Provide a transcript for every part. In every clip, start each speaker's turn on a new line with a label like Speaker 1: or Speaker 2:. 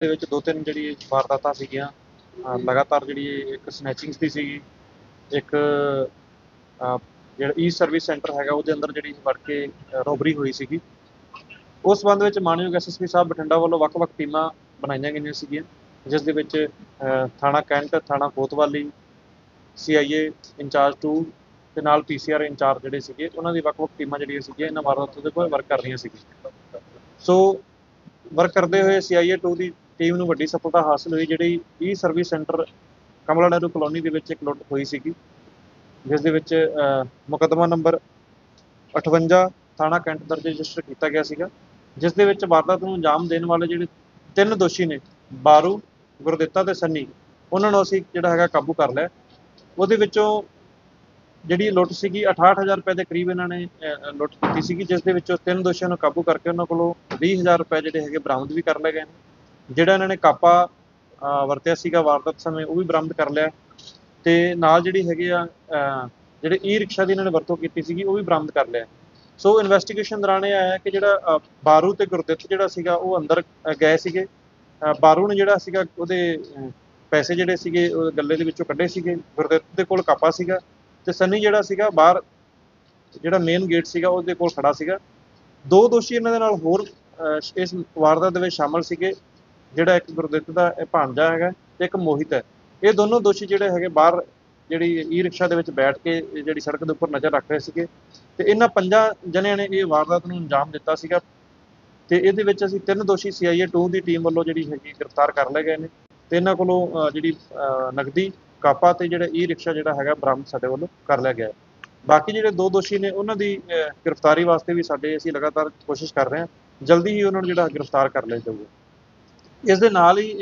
Speaker 1: ਦੇ ਵਿੱਚ ਦੋ ਤਿੰਨ ਜਿਹੜੀ ਵਾਰਦਾਤਾਂ ਸੀਗੀਆਂ ਅਹ ਲਗਾਤਾਰ ਜਿਹੜੀ ਇੱਕ ਸਨੈਚਿੰਗਸ ਦੀ ਸੀਗੀ ਇੱਕ ਅਹ, ਜਿਹੜਾ ਈ ਸਰਵਿਸ ਸੈਂਟਰ ਹੈਗਾ ਉਹਦੇ ਅੰਦਰ ਜਿਹੜੀ ਵੜ ਕੇ ਰੋਬਰੀ ਹੋਈ ਸੀਗੀ। ਉਸ ਸੰਬੰਧ ਵਿੱਚ ਮਾਨਯੋਗ ਐਸਐਸਪੀ ਸਾਹਿਬ ਬਠਿੰਡਾ ਵੱਲੋਂ ਵੱਖ-ਵੱਖ ਟੀਮਾਂ ਬਣਾਈਆਂ ਗਈਆਂ ਸੀਗੀਆਂ ਜਿਸ ਦੇ ਵਿੱਚ ਅਹ, ਥਾਣਾ ਕੈਂਟ ਥਾਣਾ ਕੋਤਵਾਲੀ ਸੀਆਈਏ ਇੰਚਾਰਜ 2 ਤੇ ਨਾਲ ਪੀਸੀਆਰ ਇੰਚਾਰਜ ਜਿਹੜੇ ਸੀਗੇ ਉਹਨਾਂ ਦੀ ਵੱਖ-ਵੱਖ ਟੀਮਾਂ ਜਿਹੜੀਆਂ ਸੀਗੀਆਂ ਇਹਨਾਂ ਵਾਰਦਾਤਾਂ ਦੇ ਕੋਲ ਵਰਕ ਕਰ ਰਹੀਆਂ ਸੀਗੀਆਂ। ਸੋ ਵਰਕ ਕਰਦੇ ਹੋਏ ਸੀਆਈਏ 2 ਦੀ ਟੀਮ ਨੂੰ ਵੱਡੀ ਸਫਲਤਾ ਹਾਸਲ ਹੋਈ ਜਿਹੜੀ E service centre Kamala Nehru colony ਦੇ ਵਿੱਚ ਇੱਕ ਲੁੱਟ ਹੋਈ ਸੀਗੀ। ਜਿਸ ਦੇ ਵਿੱਚ ਅਹ, ਮੁਕੱਦਮਾ ਨੰਬਰ 58 ਥਾਣਾ ਕੈਂਟ ਦਰਜ ਰਜਿਸਟਰ ਕੀਤਾ ਗਿਆ ਸੀਗਾ। ਜਿਸ ਦੇ ਵਿੱਚ ਵਾਰਦਾਤ ਨੂੰ ਅੰਜਾਮ ਦੇਣ ਵਾਲੇ ਜਿਹੜੇ ਤਿੰਨ ਦੋਸ਼ੀ ਨੇ ਬਾਰੂ ਗੁਰਦਿੱਤਾ ਤੇ ਸੰਨੀ ਉਹਨਾਂ ਨੂੰ ਅਸੀਂ ਜਿਹੜਾ ਹੈਗਾ ਕਾਬੂ ਕਰ ਲਿਆ। ਉਹਦੇ ਵਿੱਚੋਂ ਜਿਹੜੀ ਲੁੱਟ ਸੀਗੀ 68000 ਰੁਪਏ ਦੇ ਕਰੀਬ ਇਹਨਾਂ ਨੇ ਲੁੱਟ ਕੀਤੀ ਸੀਗੀ ਜਿਸ ਦੇ ਵਿੱਚੋਂ ਤਿੰਨ ਦੋਸ਼ੀਆਂ ਨੂੰ ਕਾਬੂ ਕਰਕੇ ਉਹਨਾਂ ਕੋਲੋਂ 20000 ਰੁਪਏ ਜਿਹੜੇ ਹੈਗੇ ਬਰਾਮਦ ਵੀ ਕਰ ਲਏ ਗਏ ਨੇ। ਜਿਹੜਾ ਇਹਨਾਂ ਨੇ ਕਾਪਾ ਵਰਤਿਆ ਸੀਗਾ ਵਾਰਦਾਤ ਸਮੇਂ, ਉਹ ਵੀ ਬਰਾਮਦ ਕਰ ਲਿਆ। ਤੇ ਨਾਲ ਜਿਹੜੀ ਹੈਗੇ ਆ ਜਿਹੜੇ ਈ ਰਿਕਸ਼ਾ ਦੀ ਇਹਨਾਂ ਨੇ ਵਰਤੋਂ ਕੀਤੀ ਸੀਗੀ, ਉਹ ਵੀ ਬਰਾਮਦ ਕਰ ਲਿਆ। ਸੋ ਇਨਵੈਸਟੀਗੇਸ਼ਨ ਦੌਰਾਨ ਇਹ ਆਇਆ ਕਿ ਜਿਹੜਾ ਬਾਰੂ ਤੇ ਗੁਰਦਿੱਤ ਜਿਹੜਾ ਸੀਗਾ, ਉਹ ਅੰਦਰ ਗਏ ਸੀਗੇ। ਬਾਰੂ ਨੇ ਜਿਹੜਾ ਸੀਗਾ, ਉਹਦੇ ਪੈਸੇ ਜਿਹੜੇ ਸੀਗੇ, ਉਹ ਗੱਲੇ ਦੇ ਵਿੱਚੋਂ ਕੱਢੇ ਸੀਗੇ। ਗੁਰਦਿੱਤ ਦੇ ਕੋਲ ਕਾਪਾ ਸੀਗਾ ਤੇ ਸੰਨੀ ਜਿਹੜਾ ਸੀਗਾ, ਬਾਹਰ ਜਿਹੜਾ ਮੇਨ ਗੇਟ ਸੀਗਾ, ਉਹਦੇ ਕੋਲ ਖੜਾ ਸੀਗਾ। ਦੋ ਦੋਸ਼ੀ ਇਹਨਾਂ ਦੇ ਨਾਲ ਹੋਰ ਇਸ ਵਾਰਦਾਤ ਦੇ ਵਿੱਚ ਸ਼ਾਮਲ ਸੀਗੇ। ਜਿਹੜਾ ਇੱਕ ਗੁਰਦਿੱਤ ਦਾ ਇਹ ਭਾਂਜਾ ਹੈਗਾ ਤੇ ਇੱਕ ਮੋਹਿਤ ਹੈ। ਇਹ ਦੋਨੋਂ ਦੋਸ਼ੀ ਜਿਹੜੇ ਹੈਗੇ ਬਾਹਰ ਜਿਹੜੀ ਈ ਰਿਕਸ਼ਾ ਦੇ ਵਿੱਚ ਬੈਠ ਕੇ ਜਿਹੜੀ ਸੜਕ ਦੇ ਉੱਪਰ ਨਜ਼ਰ ਰੱਖ ਰਹੇ ਸੀਗੇ ਤੇ ਇਹਨਾਂ ਪੰਜਾਂ ਜਣਿਆਂ ਨੇ ਇਹ ਵਾਰਦਾਤ ਨੂੰ ਅੰਜਾਮ ਦਿੱਤਾ ਸੀਗਾ ਤੇ ਇਹਦੇ ਵਿੱਚ ਅਸੀਂ ਤਿੰਨ ਦੋਸ਼ੀ ਸੀਆਈਏ 2 ਦੀ ਟੀਮ ਵੱਲੋਂ ਜਿਹੜੀ ਹੈਗੀ ਗ੍ਰਿਫਤਾਰ ਕਰ ਲਏ ਗਏ ਨੇ ਤੇ ਇਹਨਾਂ ਕੋਲੋਂ ਜਿਹੜੀ ਅਹ, ਨਗਦੀ ਕਾਪਾ ਤੇ ਜਿਹੜਾ ਈ ਰਿਕਸ਼ਾ ਜਿਹੜਾ ਹੈਗਾ ਬਰਾਮਦ ਸਾਡੇ ਵੱਲੋਂ ਕਰ ਲਿਆ ਗਿਆ। ਹੈ। ਬਾਕੀ ਜਿਹੜੇ ਦੋ ਦੋਸ਼ੀ ਨੇ ਉਹਨਾਂ ਦੀ ਗ੍ਰਿਫਤਾਰੀ ਵਾਸਤੇ ਵੀ ਸਾਡੇ ਅਸੀਂ ਲਗਾਤਾਰ ਕੋਸ਼ਿਸ਼ ਕਰ ਰਹੇ ਹਾਂ। ਜਲਦੀ ਹੀ ਉਹਨਾਂ ਨੂੰ ਜਿਹੜਾ ਗ੍ਰਿਫਤਾਰ ਕਰ ਲਿਆ ਜਾਊਗਾ। ਇਸ ਦੇ ਨਾਲ ਹੀ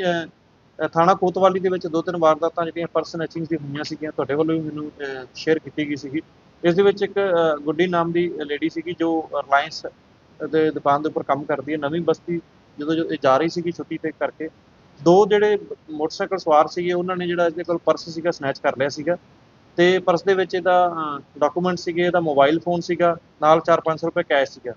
Speaker 1: ਥਾਣਾ ਕੋਤਵਾਲੀ ਦੇ ਵਿੱਚ ਦੋ ਤਿੰਨ ਵਾਰਦਾਤਾਂ ਜਿਹੜੀਆਂ ਪਰਸਨ ਐਚਿੰਗ ਦੀ ਹੋਈਆਂ ਸੀਗੀਆਂ, ਤੁਹਾਡੇ ਵੱਲੋਂ ਵੀ ਮੈਨੂੰ ਸ਼ੇਅਰ ਕੀਤੀ ਗਈ ਸੀਗੀ। ਇਸ ਦੇ ਵਿੱਚ ਇੱਕ ਗੁੱਡੀ ਨਾਮ ਦੀ ਲੇਡੀ ਸੀਗੀ ਜੋ ਰਿਲਾਇੰਸ ਦੇ ਦੁਕਾਨ ਦੇ ਉੱਪਰ ਕੰਮ ਕਰਦੀ ਹੈ, ਨਵੀਂ ਬਸਤੀ ਜਦੋਂ ਜੋ ਇਹ ਜਾ ਰਹੀ ਸੀਗੀ ਛੁੱਟੀ ਤੇ ਕਰਕੇ। ਦੋ ਜਿਹੜੇ ਮੋਟਰਸਾਈਕਲ ਸਵਾਰ ਸੀਗੇ, ਉਹਨਾਂ ਨੇ ਜਿਹੜਾ ਇਹਦੇ ਕੋਲ ਪਰਸ ਸੀਗਾ ਸਨੈਚ ਕਰ ਲਿਆ ਸੀਗਾ। ਤੇ ਪਰਸ ਦੇ ਵਿੱਚ ਇਹਦਾ ਡਾਕੂਮੈਂਟ ਸੀਗੇ, ਇਹਦਾ ਮੋਬਾਈਲ ਫੋਨ ਸੀਗਾ, ਨਾਲ 4-500 ਰੁਪਏ ਕੈਸ਼ ਸੀਗਾ।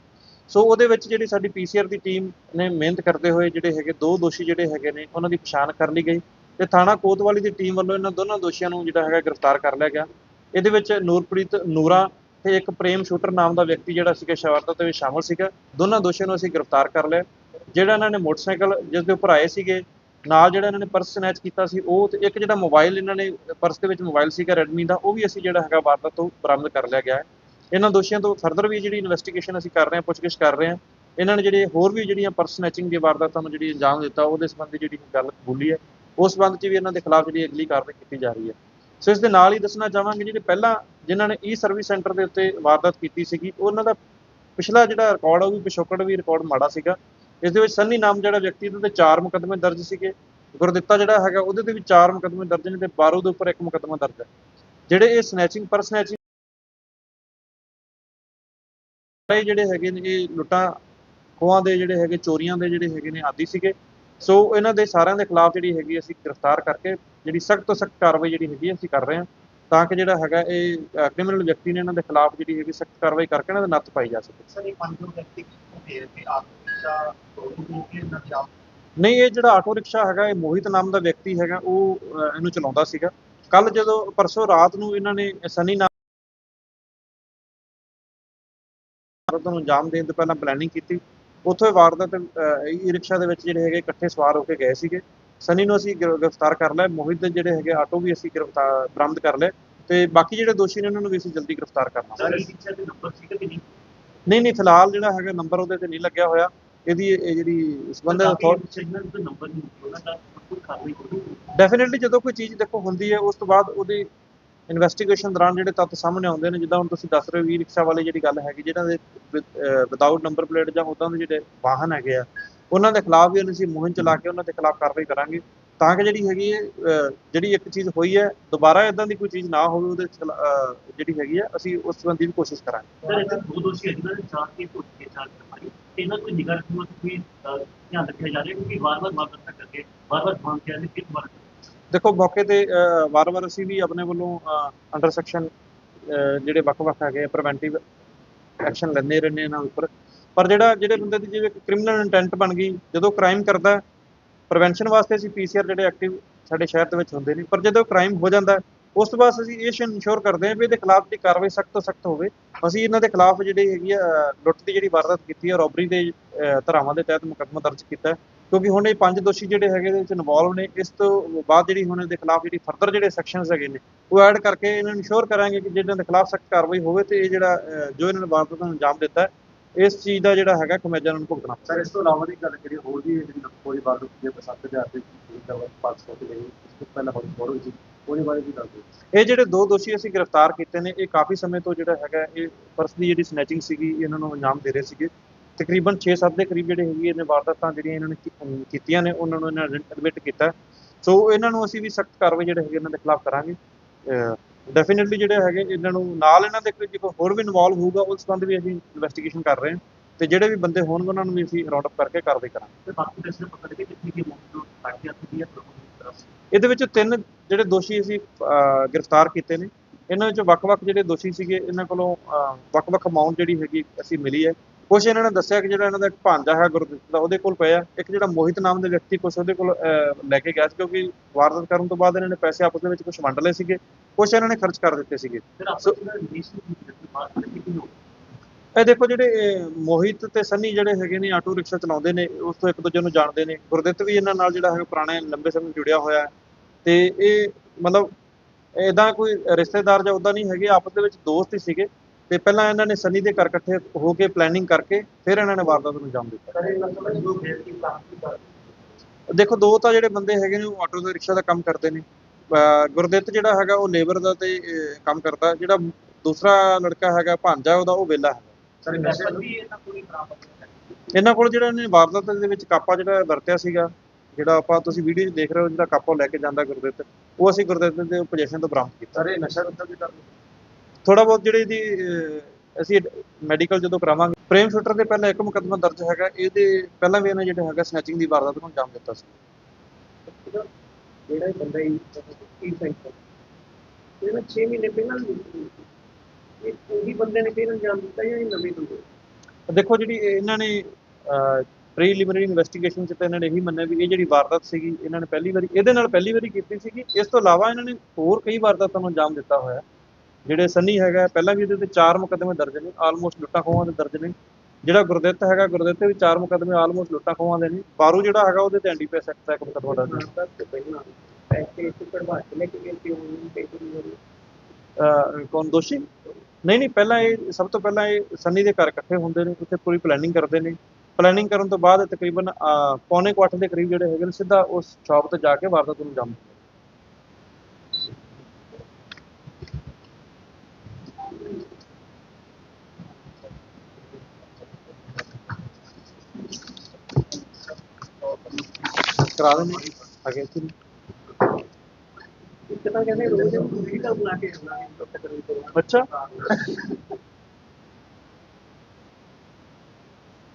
Speaker 1: ਸੋ ਉਹਦੇ ਵਿੱਚ ਜਿਹੜੀ ਸਾਡੀ ਪੀਸੀਆਰ ਦੀ ਟੀਮ ਨੇ ਮਿਹਨਤ ਕਰਦੇ ਹੋਏ ਜਿਹੜੇ ਹੈਗੇ ਦੋ ਦੋਸ਼ੀ ਜਿਹੜੇ ਹੈਗੇ ਨੇ, ਉਹਨਾਂ ਦੀ ਪਛਾਣ ਕਰ ਲਈ ਗਈ ਤੇ ਥਾਣਾ ਕੋਤਵਾਲੀ ਦੀ ਟੀਮ ਵੱਲੋਂ ਇਹਨਾਂ ਦੋਨਾਂ ਦੋਸ਼ੀਆਂ ਨੂੰ ਜਿਹੜਾ ਹੈਗਾ ਗ੍ਰਿਫਤਾਰ ਕਰ ਲਿਆ ਗਿਆ। ਇਹਦੇ ਵਿੱਚ ਨੂਰਪ੍ਰੀਤ ਨੂਰਾ ਤੇ ਇੱਕ ਪ੍ਰੇਮ ਸ਼ੂਟਰ ਨਾਮ ਦਾ ਵਿਅਕਤੀ ਜਿਹੜਾ ਸੀਗਾ ਸ਼ਵਾਰਤਾ ਦੇ ਵਿੱਚ ਸ਼ਾਮਲ ਸੀਗਾ। ਦੋਨਾਂ ਦੋਸ਼ੀਆਂ ਨੂੰ ਅਸੀਂ ਗ੍ਰਿਫਤਾਰ ਕਰ ਲਿਆ। ਜਿਹੜਾ ਇਹਨਾਂ ਨੇ ਮੋਟਰਸਾਈਕਲ ਜਿਸ ਦੇ ਉੱਪਰ ਆਏ ਸੀਗੇ, ਨਾਲ ਜਿਹੜਾ ਇਹਨਾਂ ਨੇ ਪਰਸ ਸਨੈਚ ਕੀਤਾ ਸੀ, ਉਹ ਤੇ ਇੱਕ ਜਿਹੜਾ ਮੋਬਾਈਲ ਇਹਨਾਂ ਨੇ, ਪਰਸ ਦੇ ਵਿੱਚ ਮੋਬਾਈਲ ਸੀਗਾ ਰੈਡਮੀ ਦਾ, ਉਹ ਵੀ ਅਸੀਂ ਜਿਹੜਾ ਹੈਗਾ ਵਾਰਦਾਤ ਤੋਂ ਬਰਾਮਦ ਕਰ ਲਿਆ ਗਿਆ ਹੈ। ਇਹਨਾਂ ਦੋਸ਼ੀਆਂ ਤੋਂ ਫਰਦਰ ਵੀ ਜਿਹੜੀ ਇਨਵੈਸਟੀਗੇਸ਼ਨ ਅਸੀਂ ਕਰ ਰਹੇ ਹਾਂ, ਪੁੱਛਗਿੱਛ ਕਰ ਰਹੇ ਹਾਂ। ਇਹਨਾਂ ਨੇ ਜਿਹੜੇ ਹੋਰ ਵੀ ਜਿਹੜੀਆਂ ਪਰਸ ਸਨੈਚਿੰਗ ਦੀ ਵਾਰਦਾਤਾਂ ਨੂੰ ਜਿਹੜੀ ਅੰਜਾਮ ਦਿੱਤਾ, ਉਹਦੇ ਸੰਬੰਧੀ ਜਿਹੜੀ ਗੱਲ ਬੋਲੀ ਹੈ, ਉਸ ਸੰਬੰਧ 'ਚ ਵੀ ਇਹਨਾਂ ਦੇ ਖਿਲਾਫ ਜਿਹੜੀ ਅਗਲੀ ਕਾਰਵਾਈ ਕੀਤੀ ਜਾ ਰਹੀ ਹੈ। ਸੋ ਇਸ ਦੇ ਨਾਲ ਹੀ ਦੱਸਣਾ ਚਾਹਾਂਗੇ ਜਿਹੜੇ ਪਹਿਲਾਂ ਜਿਨ੍ਹਾਂ ਨੇ ਈ ਸਰਵਿਸ ਸੈਂਟਰ ਦੇ ਉੱਤੇ ਵਾਰਦਾਤ ਕੀਤੀ ਸੀਗੀ, ਉਹਨਾਂ ਦਾ ਪਿਛਲਾ ਜਿਹੜਾ ਰਿਕਾਰਡ ਉਹ ਵੀ ਪਿਛੋਕੜ ਵੀ ਰਿਕਾਰਡ ਮਾੜਾ ਸੀਗਾ। ਇਸ ਦੇ ਵਿੱਚ ਸੰਨੀ ਨਾਮ ਜਿਹੜਾ ਵਿਅਕਤੀ ਦੇ ਉੱਤੇ ਚਾਰ ਮੁਕੱਦਮੇ ਦਰਜ ਸੀਗੇ। ਗੁਰਦਿੱਤਾ ਜਿਹੜਾ ਹੈਗਾ, ਉਹਦੇ ਤੇ ਵੀ ਚਾਰ ਮੁਕੱਦਮੇ ਦਰਜ ਨੇ ਤੇ ਬਾਰੂ ਦੇ ਉੱਪਰ ਇੱਕ ਮੁਕੱਦਮਾ ਦਰਜ ਹੈ। ਜਿਹੜੇ ਇਹ ਸਨੈਚਿੰਗ ਪਰ ਸਨੈਚਿੰਗ ਇਹ ਜਿਹੜੇ ਹੈਗੇ ਨੇ ਇਹ ਲੁੱਟਾਂ ਖੋਹਾਂ ਦੇ ਜਿਹੜੇ ਹੈਗੇ ਚੋਰੀਆਂ ਦੇ ਜਿਹੜੇ ਹੈਗੇ ਨੇ ਆਦੀ ਸੀਗੇ। ਸੋ ਇਹਨਾਂ ਦੇ ਸਾਰਿਆਂ ਦੇ ਖਿਲਾਫ ਜਿਹੜੀ ਹੈਗੀ ਅਸੀਂ ਗ੍ਰਿਫਤਾਰ ਕਰਕੇ ਜਿਹੜੀ ਸਖਤ ਤੋਂ ਸਖਤ ਕਾਰਵਾਈ ਜਿਹੜੀ ਹੈਗੀ ਅਸੀਂ ਕਰ ਰਹੇ ਹਾਂ ਤਾਂ ਕਿ ਜਿਹੜਾ ਹੈਗਾ ਇਹ ਕ੍ਰਿਮੀਨਲ ਵਿਅਕਤੀ ਨੇ ਇਹਨਾਂ ਦੇ ਖਿਲਾਫ ਜਿਹੜੀ ਹੈਗੀ ਸਖਤ ਕਾਰਵਾਈ ਕਰਕੇ ਇਹਨਾਂ ਦਾ ਨੱਥ ਪਾਈ ਜਾ ਸਕੇ।
Speaker 2: ਸਰ ਇਹ ਪੰਜ ਲੋਕ ਵਿਅਕਤੀ ਕਿੱਥੋਂ ਦੇ ਤੇ ਆਤਮਾ ਤੋਂ ਕੇ ਨਸ਼ਾ
Speaker 1: ਨਹੀਂ ਇਹ ਜਿਹੜਾ ਆਟੋ ਰਿਕਸ਼ਾ ਹੈਗਾ ਇਹ ਮੋਹਿਤ ਨਾਮ ਦਾ ਵਿਅਕਤੀ ਹੈਗਾ ਉਹ ਇਹਨੂੰ ਚਲਾਉਂਦਾ ਸੀਗਾ। ਕੱਲ ਜਦੋਂ ਪਰਸੋਂ ਰਾਤ ਨੂੰ ਇਹਨਾਂ ਨੇ ਸਨੀ ਵਾਰਦਾਤ ਨੂੰ ਅੰਜਾਮ ਦੇਣ ਤੋਂ ਪਹਿਲਾਂ ਪਲੈਨਿੰਗ ਕੀਤੀ। ਉੱਥੋਂ ਵਾਰਦਾਤ ਈ ਰਿਕਸ਼ਾ ਦੇ ਵਿੱਚ ਜਿਹੜੇ ਹੈਗੇ ਇਕੱਠੇ ਸਵਾਰ ਹੋ ਕੇ ਗਏ ਸੀਗੇ। ਸਨੀ ਨੂੰ ਅਸੀਂ ਗ੍ਰਿ- ਗ੍ਰਿਫਤਾਰ ਕਰ ਲਿਆ। ਮੋਹਿਤ ਦੇ ਜਿਹੜੇ ਹੈਗੇ ਆਟੋ ਵੀ ਅਸੀਂ ਗ੍ਰਿਫਤਾਰ ਬਰਾਮਦ ਕਰ ਲਏ। ਤੇ ਬਾਕੀ ਜਿਹੜੇ ਦੋਸ਼ੀ ਨੇ ਉਹਨਾਂ ਨੂੰ ਵੀ ਅਸੀਂ ਜਲਦੀ ਗ੍ਰਿਫਤਾਰ ਕਰਨਾ
Speaker 2: ਸਰ ਸਿੱਖਿਆ ਦੇ ਨੰਬਰ ਸੀ ਕਿ ਨਹੀਂ?
Speaker 1: ਨਹੀਂ ਨਹੀਂ ਫਿਲਹਾਲ ਜਿਹੜਾ ਹੈਗਾ ਨੰਬਰ ਉਹਦੇ ਤੇ ਨਹੀਂ ਲੱਗਿਆ ਹੋਇਆ। ਇਹਦੀ ਇਹ ਜਿਹੜੀ ਸੰਬੰਧਿਤ ਅਥਾਰਟੀ ਡੈਫੀਨਿਟਲੀ ਜਦੋਂ ਕੋਈ ਚੀਜ਼ ਦੇਖੋ ਹੁੰਦੀ ਹੈ ਉਸ ਤੋਂ ਬਾਅਦ ਉਹਦੀ ਇਨਵੈਸਟੀਗੇਸ਼ਨ ਦੌਰਾਨ ਜਿਹੜੇ ਤੱਥ ਸਾਹਮਣੇ ਆਉਂਦੇ ਨੇ, ਜਿੱਦਾਂ ਹੁਣ ਤੁਸੀਂ ਦੱਸ ਰਹੇ ਹੋ ਵੀ ਰਿਕਸ਼ਾ ਵਾਲੇ ਜਿਹੜੀ ਗੱਲ ਹੈਗੀ, ਜਿਹਨਾਂ ਦੇ ਵਿਦਆਊਟ ਨੰਬਰ ਪਲੇਟ ਜਾਂ ਉਦਾਂ ਦੇ ਜਿਹੜੇ ਵਾਹਨ ਹੈਗੇ ਆ, ਉਹਨਾਂ ਦੇ ਖਿਲਾਫ ਵੀ ਅਸੀਂ ਮੁਹਿੰਮ ਚਲਾ ਕੇ ਉਹਨਾਂ ਦੇ ਖਿਲਾਫ ਕਾਰਵਾਈ ਕਰਾਂਗੇ। ਤਾਂ ਕਿ ਜਿਹੜੀ ਹੈਗੀ ਹੈ ਜਿਹੜੀ ਇੱਕ ਚੀਜ਼ ਹੋਈ ਹੈ, ਦੁਬਾਰਾ ਇਦਾਂ ਦੀ ਕੋਈ ਚੀਜ਼ ਨਾ ਹੋਵੇ, ਉਹਦੇ ਜਿਹੜੀ ਹੈਗੀ ਹੈ ਅਸੀਂ ਉਸ ਸੰਬੰਧੀ ਵੀ ਕੋਸ਼ਿਸ਼ ਕਰਾਂਗੇ।
Speaker 2: ਸਰ ਇਹ ਦੋ ਦੋਸ਼ੀ ਹੈ ਜਿਨ੍ਹਾਂ ਚਾਰ ਕੇ ਪੁੱਛ ਕੇ ਚਾਰ ਕਰਵਾਈ ਇਹਨਾਂ ਕੋਈ ਨਿਗਾਹ ਰੱਖਣ ਕੋਈ ਧਿਆਨ ਰੱਖਿਆ ਜਾ ਰਿਹਾ ਕਿਉਂਕਿ ਵਾਰ-ਵਾਰ ਵਾਰਦਾਤਾਂ ਕਰਕੇ, ਵਾਰ-ਵਾਰ ਧਿਆਨ ਕਿਹਾ ਨੇ ਵਾਰ
Speaker 1: ਦੇਖੋ ਮੌਕੇ ਤੇ ਵਾਰ-ਵਾਰ ਅਸੀਂ ਵੀ ਆਪਣੇ ਵੱਲੋਂ ਅੰਡਰ ਸੈਕਸ਼ਨ ਜਿਹੜੇ ਵੱਖ-ਵੱਖ ਹੈਗੇ ਪ੍ਰੀਵੈਂਟਿਵ ਐਕਸ਼ਨ ਲੈਂਦੇ ਰਹਿੰਦੇ ਇਹਨਾਂ ਉੱਪਰ। ਪਰ ਜਿਹੜਾ ਜਿਹੜੇ ਬੰਦੇ ਦੀ ਜਿਵੇਂ ਕ੍ਰਿਮੀਨਲ ਇੰਟੈਂਟ ਬਣ ਗਈ ਜਦੋਂ ਕ੍ਰਾਈਮ ਕਰਦਾ ਪ੍ਰੀਵੈਂਸ਼ਨ ਵਾਸਤੇ ਅਸੀਂ ਪੀਸੀਆਰ ਜਿਹੜੇ ਐਕਟਿਵ ਸਾਡੇ ਸ਼ਹਿਰ ਦੇ ਵਿੱਚ ਹੁੰਦੇ ਨੇ ਪਰ ਜਦੋਂ ਕ੍ਰਾਈਮ ਹੋ ਜਾਂਦਾ ਉਸ ਤੋਂ ਬਾਅਦ ਅਸੀਂ ਇਹ ਇਨਸ਼ੋਰ ਕਰਦੇ ਹਾਂ ਵੀ ਇਹਦੇ ਖਿਲਾਫ ਦੀ ਕਾਰਵਾਈ ਸਖਤ ਤੋਂ ਸਖਤ ਹੋਵੇ। ਅਸੀਂ ਇਹਨਾਂ ਦੇ ਖਿਲਾਫ ਜਿਹੜੀ ਹੈਗੀ ਆ ਲੁੱਟ ਦੀ ਜਿਹੜੀ ਵਾਰਦਾਤ ਕੀਤੀ ਹੈ ਰੋਬਰੀ ਦੇ ਅਹ, ਧਾਰਾਵਾਂ ਦੇ ਤਹਿਤ ਮੁਕੱਦਮਾ ਦਰਜ ਕੀਤਾ। ਕਿਉਂਕਿ ਹੁਣ ਇਹ ਪੰਜ ਦੋਸ਼ੀ ਜਿਹੜੇ ਹੈਗੇ ਇਹਦੇ ਵਿੱਚ ਇਨਵੋਲਵ ਨੇ ਇਸ ਤੋਂ ਬਾਅਦ ਜਿਹੜੀ ਹੁਣ ਇਹਦੇ ਖਿਲਾਫ ਜਿਹੜੀ ਫਰਦਰ ਜਿਹੜੇ ਸੈਕਸ਼ਨਸ ਹੈਗੇ ਨੇ ਉਹ ਐਡ ਕਰਕੇ ਇਹਨਾਂ ਨੂੰ ਇਨਸ਼ੋਰ ਕਰਾਂਗੇ ਕਿ ਜਿਹਨਾਂ ਦੇ ਖਿਲਾਫ ਸਖਤ ਕਾਰਵਾਈ ਹੋਵੇ ਤੇ ਇਹ ਜਿਹੜਾ ਜੋ ਇਹਨਾਂ ਨੇ ਵਾਰਦਾਤ ਨੂੰ ਅੰਜਾਮ ਦਿੱਤਾ ਇਸ ਚੀਜ਼ ਦਾ ਜਿਹੜਾ ਹੈਗਾ ਖਮਿਆਜਾ ਨੂੰ ਭੁਗਤਣਾ
Speaker 3: ਸਰ ਇਸ ਤੋਂ ਇਲਾਵਾ ਦੀ ਗੱਲ ਕਰੀਏ ਹੋਰ ਵੀ ਜਿਹੜੀ ਕੋਈ ਬਾਤ ਹੁੰਦੀ ਹੈ 7000 ਦੇ ਦਾ 500 ਦੇ ਲਈ ਇਸ ਤੋਂ ਪਹਿਲਾਂ ਹੋਰ ਹੋਰ ਹੋਈ ਸੀ ਉਹਦੇ ਬਾਰੇ ਵੀ ਦੱਸ ਦਿਓ
Speaker 1: ਇਹ ਜਿਹੜੇ ਦੋ ਦੋਸ਼ੀ ਅਸੀਂ ਗ੍ਰਿਫਤਾਰ ਕੀਤੇ ਨੇ ਇਹ ਕਾਫੀ ਸਮੇਂ ਤੋਂ ਜਿਹੜਾ ਹੈਗਾ ਇਹ ਪਰਸ ਦੀ ਜਿਹੜੀ ਸਨੈਚਿੰਗ ਸੀਗੀ ਇਹਨਾਂ ਨੂੰ ਅੰਜਾਮ ਦੇ ਰਹੇ ਸੀਗੇ। ਤਕਰੀਬਨ 6-7 ਦੇ ਕਰੀਬ ਜਿਹੜੇ ਹੈਗੀ ਇਹਨੇ ਵਾਰਦਾਤਾਂ ਜਿਹੜੀਆਂ ਇਹਨਾਂ ਨੇ ਕੀਤੀਆਂ ਨੇ ਉਹਨਾਂ ਨੂੰ ਇਹਨਾਂ ਨੇ ਐਡਮਿਟ ਕੀਤਾ। ਸੋ ਇਹਨਾਂ ਨੂੰ ਅਸੀਂ ਵੀ ਸਖਤ ਕਾਰਵਾਈ ਜਿਹੜੇ ਹੈਗੇ ਇਹਨਾਂ ਦੇ ਖਿਲਾਫ ਕਰਾਂਗੇ। ਡੈਫੀਨਿਟਲੀ ਜਿਹੜੇ ਹੈਗੇ ਇਹਨਾਂ ਨੂੰ ਨਾਲ ਇਹਨਾਂ ਦੇ ਕੋਈ ਹੋਰ ਵੀ ਇਨਵੋਲਵ ਹੋਊਗਾ ਉਸ ਸੰਬੰਧ ਵੀ ਅਸੀਂ ਇਨਵੈਸਟੀਗੇਸ਼ਨ ਕਰ ਰਹੇ ਹਾਂ। ਤੇ ਜਿਹੜੇ ਵੀ ਬੰਦੇ ਹੋਣਗੇ ਉਹਨਾਂ ਨੂੰ ਵੀ ਅਸੀਂ ਰਾਉਂਡ ਅਪ ਕਰਕੇ ਕਾਰਵਾਈ ਕਰਾਂਗੇ।
Speaker 2: ਤੇ ਬਾਕੀ ਦੱਸਣਾ ਪਤਾ ਕਿੰਨੀ ਕੀ ਮੌਤ ਤੋਂ ਕੱਟ ਗਿਆ ਸੀ ਜਾਂ
Speaker 1: ਇਹਦੇ ਵਿੱਚ ਤਿੰਨ ਜਿਹੜੇ ਦੋਸ਼ੀ ਅਸੀਂ ਗ੍ਰਿਫਤਾਰ ਕੀਤੇ ਨੇ। ਇਹਨਾਂ ਵਿੱਚ ਵੱਖ-ਵੱਖ ਜਿਹੜੇ ਦੋਸ਼ੀ ਸੀਗੇ ਇਹਨਾਂ ਕੋਲੋਂ ਵੱਖ-ਵੱਖ ਅਮਾਉਂਟ ਜਿਹੜੀ ਹੈਗੀ ਅਸੀਂ ਮਿਲੀ ਹੈ। ਕੁਝ ਇਹਨਾਂ ਨੇ ਦੱਸਿਆ ਕਿ ਜਿਹੜਾ ਇਹਨਾਂ ਦਾ ਇੱਕ ਭਾਂਜਾ ਹੈ ਗੁਰਦਿੱਤ ਦਾ ਉਹਦੇ ਕੋਲ ਪਿਆ। ਇੱਕ ਜਿਹੜਾ ਮੋਹਿਤ ਨਾਮ ਦੇ ਵਿਅਕਤੀ ਕੁਝ ਉਹਦੇ ਕੋਲ ਲੈ ਕੇ ਗਿਆ ਸੀ ਕਿਉਂਕਿ ਵਾਰਦਾਤ ਕਰਨ ਤੋਂ ਬਾਅਦ ਇਹਨਾਂ ਨੇ ਪੈਸੇ ਆਪਸ ਦੇ ਵਿੱਚ ਕੁਝ ਵੰਡ ਲਏ ਸੀਗੇ। ਕੁਝ ਇਹਨਾਂ ਨੇ ਖਰਚ ਕਰ ਦਿੱਤੇ ਸੀਗੇ। ਇਹ ਦੇਖੋ ਜਿਹੜੇ ਮੋਹਿਤ ਤੇ ਸੰਨੀ ਜਿਹੜੇ ਹੈਗੇ ਨੇ ਆਟੋ ਰਿਕਸ਼ਾ ਚਲਾਉਂਦੇ ਨੇ ਉਸ ਤੋਂ ਇੱਕ ਦੂਜੇ ਨੂੰ ਜਾਣਦੇ ਨੇ। ਗੁਰਦਿੱਤ ਵੀ ਇਹਨਾਂ ਨਾਲ ਜਿਹੜਾ ਹੈ ਪੁਰਾਣੇ ਲੰਬੇ ਸਮੇਂ ਜੁੜਿਆ ਹੋਇਆ ਹੈ। ਤੇ ਇਹ ਮਤਲਬ ਇਦਾਂ ਕੋਈ ਰਿਸ਼ਤੇਦਾਰ ਜਾਂ ਉਦਾਂ ਨਹੀਂ ਹੈਗੇ ਆਪਸ ਦੇ ਵਿੱਚ ਦੋਸਤ ਹੀ ਸੀਗੇ। ਤੇ ਪਹਿਲਾਂ ਇਹਨਾਂ ਨੇ ਸੰਨੀ ਦੇ ਘਰ ਇਕੱਠੇ ਹੋ ਕੇ ਪਲੈਨਿੰਗ ਕਰਕੇ ਫਿਰ ਇਹਨਾਂ ਨੇ ਵਾਰਦਾਤ ਨੂੰ ਅੰਜਾਮ ਦਿੱਤਾ। ਦੇਖੋ ਦੋ ਤਾਂ ਜਿਹੜੇ ਬੰਦੇ ਹੈਗੇ ਨੇ ਉਹ ਆਟੋ ਦੇ ਰਿਕਸ਼ਾ ਦਾ ਕੰਮ ਕਰਦੇ ਨੇ। ਗੁਰਦਿੱਤ ਜਿਹੜਾ ਹੈਗਾ ਉਹ ਲੇਬਰ ਦਾ ਤੇ ਕੰਮ ਕਰਦਾ। ਜਿਹੜਾ ਦੂਸਰਾ ਲੜਕਾ ਹੈਗਾ ਭਾਂਜਾ ਉਹਦਾ ਉਹ ਵਿਹਲਾ ਹੈ
Speaker 2: ਵੀ ਇਹਨਾਂ
Speaker 1: ਕੋਲ ਜਿਹੜਾ ਇਹਨੇ ਵਾਰਦਾਤ ਦੇ ਵਿੱਚ ਕਾਪਾ ਜਿਹੜਾ ਵਰਤਿਆ ਸੀਗਾ ਜਿਹੜਾ ਆਪਾਂ ਤੁਸੀਂ ਵੀਡੀਓ 'ਚ ਦੇਖ ਰਹੇ ਹੋ ਜਿਹੜਾ ਕਾਪਾ ਲੈ ਕੇ ਜਾਂਦਾ ਗੁਰਦਿੱਤ। ਉਹ ਅਸੀਂ ਗੁਰਦਿੱਤ ਦੇ ਪੋਜੀਸ਼ਨ ਤੋਂ ਬਰਾਮਦ ਕੀਤਾ।
Speaker 3: ਸਰ ਇਹ ਨਸ਼ਾ ਰੁਕਣ ਦੀ ਗੱਲ
Speaker 1: ਥੋੜਾ ਬਹੁਤ ਜਿਹੜੇ ਇਹਦੀ ਅਸੀਂ ਮੈਡੀਕਲ ਜਦੋਂ ਕਰਾਵਾਂਗੇ ਪ੍ਰੇਮ ਸ਼ੂਟਰ ਦੇ ਪਹਿਲਾਂ ਇੱਕ ਮੁਕੱਦਮਾ ਦਰਜ ਹੈਗਾ ਇਹਦੇ ਪਹਿਲਾਂ ਵੀ ਇਹਨੇ ਜਿਹੜਾ ਹੈਗਾ ਸਨੈਚਿੰਗ ਦੀ ਵਾਰਦਾਤ ਨੂੰ ਅੰਜਾਮ ਦਿੱਤਾ ਸੀ।
Speaker 4: ਜਿਹੜਾ ਇਹ ਬੰਦਾ ਹੀ ਕੀ ਸੈਂਟਰ ਇਹਨਾਂ 6 ਮਹੀਨੇ ਪਹਿਲਾਂ ਇਹ ਉਹੀ ਬੰਦੇ ਨੇ ਫਿਰ ਅੰਜਾਮ ਦਿੱਤਾ ਜਾਂ ਇਹ ਨਵੇਂ ਬੰਦੇ?
Speaker 1: ਦੇਖੋ ਜਿਹੜੀ ਇਹ ਇਹਨਾਂ ਨੇ ਪ੍ਰੀਲਿਮਿਨਰੀ ਇਨਵੈਸਟੀਗੇਸ਼ਨ ਚ ਤਾਂ ਇਹਨਾਂ ਨੇ ਇਹੀ ਮੰਨਿਆ ਵੀ ਇਹ ਜਿਹੜੀ ਵਾਰਦਾਤ ਸੀਗੀ ਇਹਨਾਂ ਨੇ ਪਹਿਲੀ ਵਾਰੀ ਇਹਦੇ ਨਾਲ ਪਹਿਲੀ ਵਾਰੀ ਕੀਤੀ ਸੀਗੀ। ਇਸ ਤੋਂ ਇਲਾਵਾ ਇਹਨਾਂ ਨੇ ਹੋਰ ਕਈ ਵਾਰਦਾਤਾਂ ਨੂੰ ਅੰਜਾਮ ਦਿੱਤਾ ਹੋਇਆ। ਜਿਹੜੇ ਸੰਨੀ ਹੈਗਾ, ਪਹਿਲਾਂ ਵੀ ਇਹਦੇ ਤੇ ਚਾਰ ਮੁਕੱਦਮੇ ਦਰਜ ਨੇ ਆਲਮੋਸਟ ਲੁੱਟਾਂ ਖੋਹਾਂ ਦੇ ਦਰਜ ਨੇ। ਜਿਹੜਾ ਗੁਰਦਿੱਤ ਹੈਗਾ, ਗੁਰਦਿੱਤ ਤੇ ਵੀ ਚਾਰ ਮੁਕੱਦਮੇ ਆਲਮੋਸਟ ਲੁੱਟਾਂ ਖੋਹਾਂ ਦੇ ਨੇ। ਬਾਰੂ ਜਿਹੜਾ ਹੈਗਾ, ਉਹਦੇ ਤੇ ਐਨਡੀਪੀਐਸ ਐਕਟ ਦਾ ਇੱਕ ਮੁਕੱਦਮਾ ਦਰਜ ਹੈ।
Speaker 4: ਨਹੀਂ
Speaker 1: ਕੌਣ, ਦੋਸ਼ੀ? ਨਹੀਂ ਨਹੀਂ, ਪਹਿਲਾਂ ਇਹ, ਸਭ ਤੋਂ ਪਹਿਲਾਂ ਇਹ ਸੰਨੀ ਦੇ ਘਰ ਇਕੱਠੇ ਹੁੰਦੇ ਨੇ, ਉੱਥੇ ਪੂਰੀ ਪਲੈਨਿੰਗ ਕਰਦੇ ਨੇ। ਪਲੈਨਿੰਗ ਕਰਨ ਤੋਂ ਬਾਅਦ ਤਕਰੀਬਨ ਪੌਣੇ ਕੁ ਦੇ ਕਰੀਬ ਜਿਹੜੇ ਹੈਗੇ ਨੇ, ਸਿੱਧਾ ਉਸ ਸ਼ਾਪ ਤੇ ਜਾ ਕੇ ਵਾਰਦਾਤ ਨੂੰ ਅੰਜਾਮ ਕਰਾ ਦੇਣੇ ਅਗੇ ਕਿ
Speaker 4: ਇੱਕ ਤਾਂ ਕਹਿੰਦੇ ਰੋਜ਼ ਕੇ ਆਉਣਾ ਹੈ ਡਾਕਟਰ ਕਰੀ ਕਰੋ
Speaker 1: ਅੱਛਾ।